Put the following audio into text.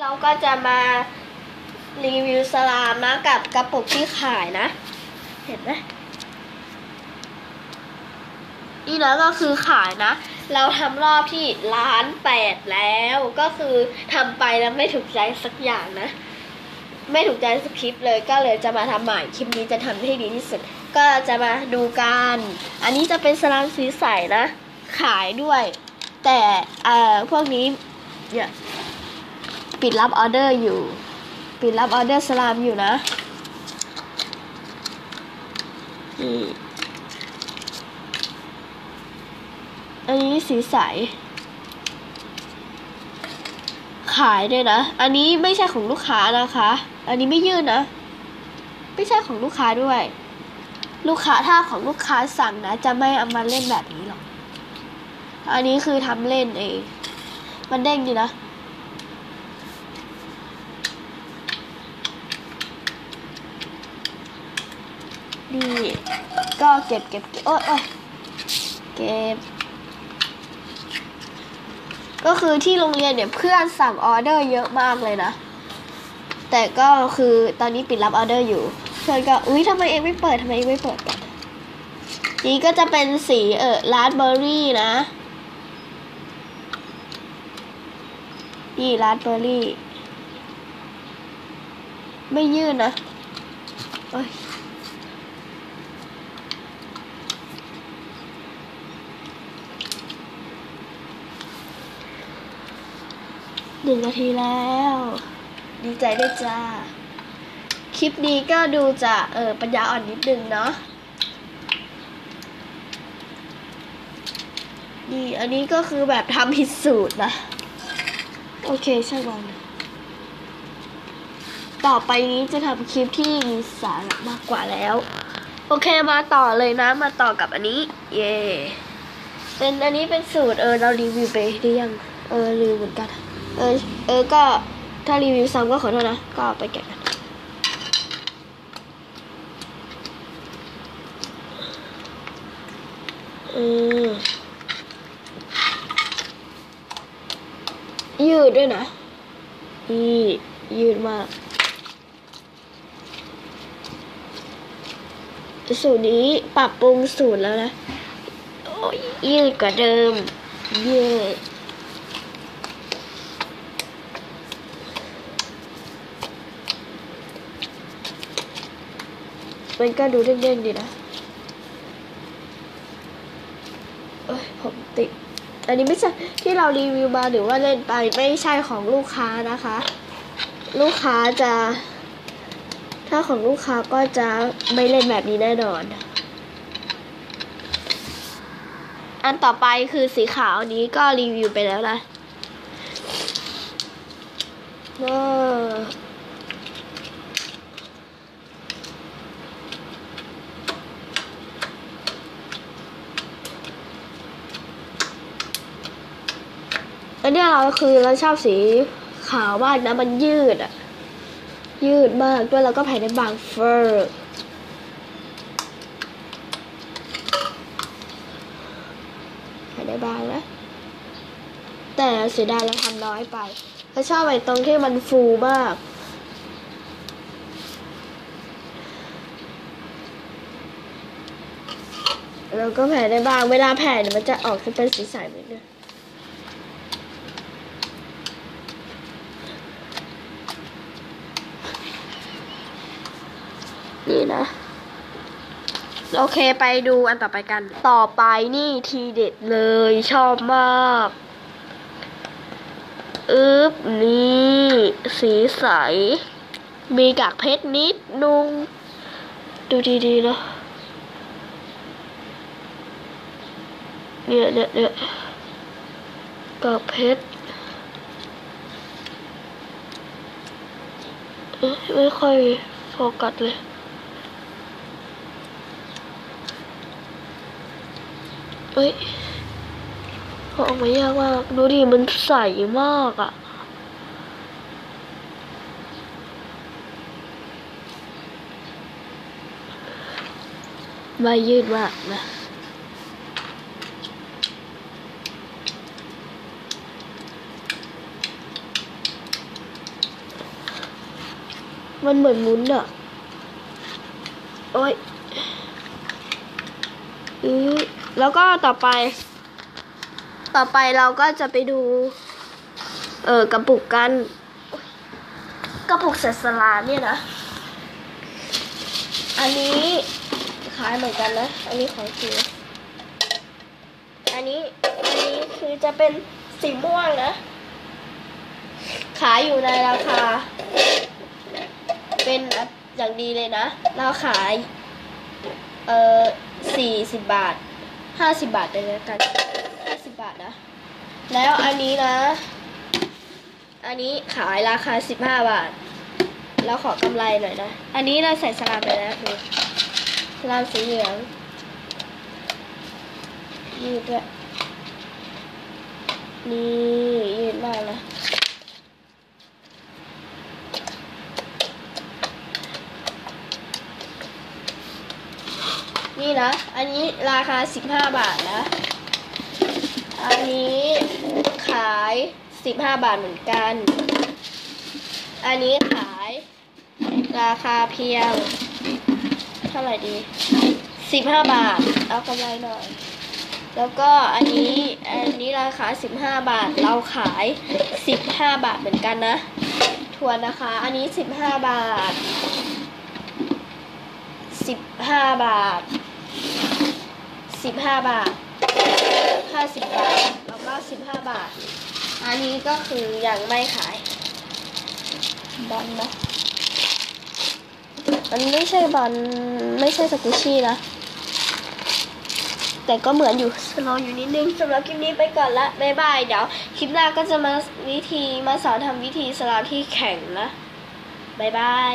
เราก็จะมารีวิวสลามนะกับกระปุกที่ขายนะ เห็นไหมนี่นะก็คือขายนะ เราทำรอบที่ล้านแปดแล้วก็คือทำไปแล้วไม่ถูกใจสักอย่างนะ ไม่ถูกใจสคริปเลยก็เลยจะมาทำใหม่คลิปนี้จะทำให้ดีที่สุด ก็จะมาดูกัน อันนี้จะเป็นสลามสีใสนะ ขายด้วย แต่เอ่อพวกนี้เนี่ย ปิดรับออเดอร์อยู่ ปิดรับออเดอร์สลามอยู่นะอันนี้สีใส ขายด้วยนะ อันนี้ไม่ใช่ของลูกค้านะคะ อันนี้ไม่ยื่นนะ ไม่ใช่ของลูกค้าด้วย ลูกค้าถ้าของลูกค้าสั่งนะ จะไม่เอามาเล่นแบบนี้หรอก อันนี้คือทำเล่นเอง มันเด้งดีนะ นี่ก็เก็บเก็บเก็บโอ๊ยโอ๊ยเก็บ ก็คือที่โรงเรียนเนี่ยเพื่อนสั่งออเดอร์เยอะมากเลยนะ แต่ก็คือตอนนี้ปิดรับออเดอร์อยู่ เพื่อนก็อุ้ยทำไมเองไม่เปิดทำไมเองไม่เปิดกันนี่ก็จะเป็นสีเออราสเบอร์รี่นะ นี่ราสเบอร์รี่ ไม่ยื่นนะ โอ้ย หนึ่งนาทีแล้ว ดีใจด้วยจ้า คลิปนี้ก็ดูจะเออปัญญาอ่อนนิดนึงเนาะนี่อันนี้ก็คือแบบทำผิดสูตรนะ โอเคใช่วันต่อไปนี้จะทำคลิปที่มีสาระมากกว่าแล้ว โอเคมาต่อเลยนะมาต่อกับอันนี้ เย่เป็นอันนี้เป็นสูตรเออเรารีวิวไปหรือยัง เออลืมเหมือนกัน เออ เออ ก็ถ้ารีวิวซ้ำก็ขอโทษนะ ก็ไปแกะกันเออยืดด้วยนะนี่ยืดมาก สูตรนี้ปรับปรุงสูตรแล้วนะโอ้ยยืดกว่าเดิม เยื มันก็ดูเด้งๆดีนะเอ้ยผมติด อันนี้ไม่ใช่ที่เรารีวิวมาหรือว่าเล่นไปไม่ใช่ของลูกค้านะคะ ลูกค้าจะ ถ้าของลูกค้าก็จะไม่เล่นแบบนี้แน่นอน อันต่อไปคือสีขาวนี้ก็รีวิวไปแล้วนะว้า อันนี้เราคือเราชอบสีขาวมากนะมันยืดอะยืดมากด้วยแล้วก็แผ่นได้บางเฟอร์แผ่นได้บางนะ แต่เสียดายเราทำน้อยไปเราชอบไอ้ตรงที่มันฟูมากเราก็แผ่ได้บางเวลาแผ่เนี่ยมันจะออกจะเป็นสีใสเหมือนกั นี่นะ โอเคไปดูอันต่อไปกัน ต่อไปนี่ทีเด็ดเลยชอบมากอึ๊บนี่สีใส มีกากเพชรนิดนุง ดูดีๆนะเนี่ยเนี่ยเนี่ยกากเพชรไม่ค่อยโฟกัสเลย เอ้ยออกมายากมาก ดูดิ มันใสมากอะ่ะไม่ยืดมากนะมันเหมือนมุนอะโอ้ยอือ แล้วก็ต่อไป ต่อไปเราก็จะไปดู เออกระปุกกัน กระปุกเศษสลาเนี่ยนะ อันนี้ขายเหมือนกันนะ อันนี้ของจริงนะอันนี้ อันนี้คือจะเป็นสีม่วงนะ ขายอยู่ในราคา เป็นอย่างดีเลยนะ เราขาย เอ่อสี่สิบบาท ห้าสิบบาทไปเลยกันห้าสิบบาทนะ แล้วอันนี้นะ อันนี้ขายราคาสิบห้าบาทแล้วขอกำไรหน่อยนะ อันนี้เราใส่สลามไปแล้วคือสลามสีเหลืองนี่ด้วยนี่ยืดมากนะ นี่นะ อันนี้ราคา 15 บาทนะ อันนี้ขาย 15 บาทเหมือนกัน อันนี้ขายราคาเพียง เท่าไหร่ดี 15 บาท เอากำไรหน่อย แล้วก็อันนี้ อันนี้ราคา 15 บาท เราขาย 15 บาทเหมือนกันนะทวนนะคะ อันนี้ 15 บาท15บาท 15บาท50บาทแล้วก็15บาท อันนี้ก็คือยังไม่ขายบอลนะมันไม่ใช่บอลไม่ใช่สกุชชี่นะ แต่ก็เหมือนอยู่รออยู่นิดนึงสำหรับคลิปนี้ไปก่อนละบ๊ายบาย เดี๋ยวคลิปหน้าก็จะมาวิธีมาสอนทำวิธีสลามที่แข็งนะบ๊ายบาย